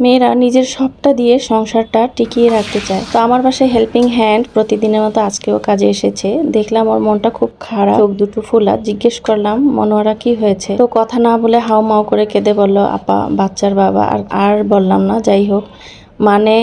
মেয়েরা নিজের সবটা দিয়ে সংসারটা টিকিয়ে রাখতে চায়। তো আমার বাসায় হেল্পিং হ্যান্ড প্রতিদিনের মতো আজকেও কাজে এসেছে। দেখলাম ওর মনটা খুব খারাপ। চোখ দুটো ফুলা। জিজ্ঞেস করলাম, মনোয়ারা কি হয়েছে? তো কথা না বলে হাও মাউ করে কেঁদে বলল, আপা, বাচ্চার বাবা। আর আর বললাম না, যাই হোক। মানে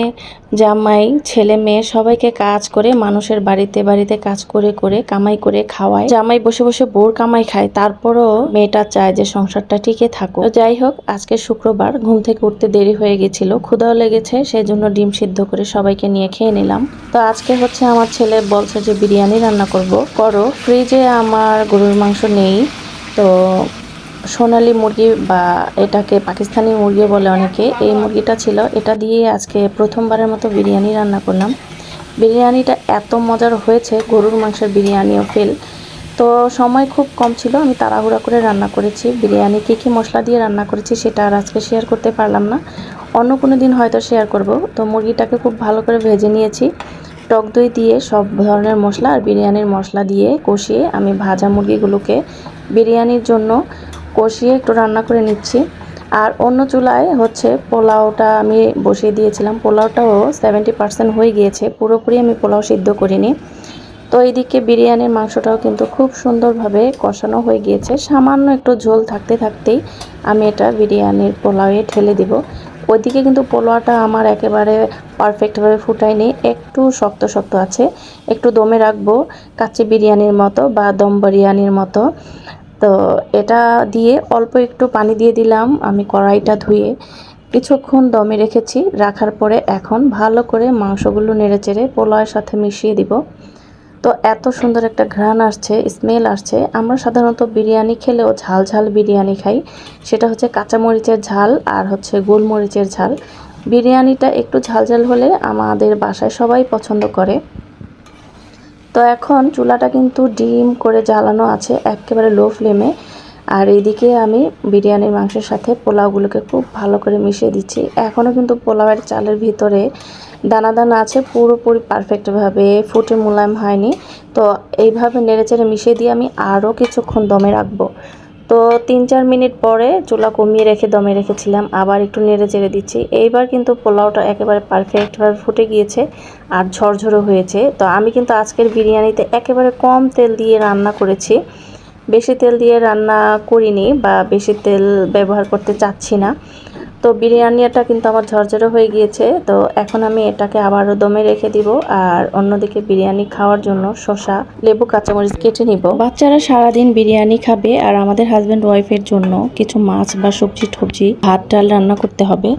জামাই, ছেলে, মেয়ে সবাইকে কাজ করে মানুষের বাড়িতে বাড়িতে কাজ করে করে কামাই করে খাওয়ায়। জামাই বসে বসে বোর কামাই খায়, তারপরও মেয়েটা চায় যে সংসারটা টিকে থাকুক। তো যাই হোক, আজকে শুক্রবার ঘুম থেকে উঠতে দেরি হয়ে গেছিল, ক্ষুধাও লেগেছে সেই জন্য ডিম সিদ্ধ করে সবাইকে নিয়ে খেয়ে নিলাম। তো আজকে হচ্ছে আমার ছেলে বলছে যে বিরিয়ানি রান্না করব। করো, ফ্রিজে আমার গরুর মাংস নেই, তো সোনালি মুরগি বা এটাকে পাকিস্তানি মুরগি বলে অনেকে, এই মুরগিটা ছিল। এটা দিয়ে আজকে প্রথমবারের মতো বিরিয়ানি রান্না করলাম। বিরিয়ানিটা এত মজার হয়েছে, গরুর মাংসের বিরিয়ানিও ফেল। তো সময় খুব কম ছিল, আমি তাড়াহুড়া করে রান্না করেছি। বিরিয়ানি কী কী মশলা দিয়ে রান্না করেছি সেটা আর আজকে শেয়ার করতে পারলাম না। অন্য কোনো দিন হয়তো শেয়ার করব। তো মুরগিটাকে খুব ভালো করে ভেজে নিয়েছি। টক দই দিয়ে সব ধরনের মশলা আর বিরিয়ানির মশলা দিয়ে কষিয়ে আমি ভাজা মুরগিগুলোকে বিরিয়ানির জন্য কষিয়ে একটু রান্না করে নিচ্ছি। আর অন্য চুলায় হচ্ছে পোলাওটা আমি বসিয়ে দিয়েছিলাম। পোলাওটাও সেভেন্টি পার্সেন্ট হয়ে গিয়েছে। পুরোপুরি আমি পোলাও সিদ্ধ করিনি। তো এইদিকে বিরিয়ানির মাংসটাও কিন্তু খুব সুন্দরভাবে কষানো হয়ে গিয়েছে। সামান্য একটু ঝোল থাকতে থাকতেই আমি এটা বিরিয়ানির পোলাওয়ে ঠেলে দিব। ওইদিকে কিন্তু পোলাওটা আমার একেবারে পারফেক্টভাবে ফুটায়নি। একটু শক্ত শক্ত আছে। একটু দমে রাখব কাচ্চি বিরিয়ানির মতো বা দম বিরিয়ানির মতো। তো এটা দিয়ে অল্প একটু পানি দিয়ে দিলাম, আমি কড়াইটা ধুয়ে কিছুক্ষণ দমে রেখেছি, রাখার পরে এখন ভালো করে মাংসগুলো নেড়ে চেড়ে পোলাওয়ের সাথে মিশিয়ে দিব। তো এত সুন্দর একটা ঘ্রাণ আসছে স্মেল আসছে। আমরা সাধারণত বিরিয়ানি খেলেও ঝাল ঝাল বিরিয়ানি খাই। সেটা হচ্ছে কাঁচামরিচের ঝাল আর হচ্ছে গোলমরিচের ঝাল। বিরিয়ানিটা একটু ঝাল ঝাল হলে আমাদের বাসায় সবাই পছন্দ করে। তো এখন চুলাটা কিন্তু ডিম করে জ্বালানো আছে একেবারে লো ফ্লেমে আর এদিকে আমি বিরিয়ানির মাংসের সাথে পোলাওগুলোকে খুব ভালো করে মিশিয়ে দিচ্ছি। এখনও কিন্তু পোলাওয়ের চালের ভিতরে দানা দানা আছে, পুরোপুরি পারফেক্টভাবে ফুটে মোলায়েম হয়নি। তো এইভাবে নেড়েচেড়ে মিশিয়ে দিয়ে আমি আরও কিছুক্ষণ দমে রাখব। তো তিন চার মিনিট পরে চুলা কমিয়ে রেখে দমে রেখেছিলাম, আবার একটু নেড়ে চেড়ে দিচ্ছি। এইবার কিন্তু পোলাওটা একেবারে পারফেক্টভাবে ফুটে গিয়েছে আর ঝরঝরে হয়েছে। তো আমি কিন্তু আজকের বিরিয়ানিতে একেবারে কম তেল দিয়ে রান্না করেছি। বেশি তেল দিয়ে রান্না করিনি বা বেশি তেল ব্যবহার করতে চাচ্ছি না। তো বিরিয়ানিটা কিন্তু আমার ঝরঝরে হয়ে গিয়েছে, তো এখন আমি এটাকে আবারও দমে রেখে দিব আর অন্যদিকে বিরিয়ানি খাওয়ার জন্য শসা, লেবু, কাঁচামরিচ কেটে নিব। বাচ্চারা সারাদিন বিরিয়ানি খাবে আর আমাদের হাজব্যান্ড ওয়াইফের জন্য কিছু মাছ বা সবজি টবজি ভাত, ডাল রান্না করতে হবে।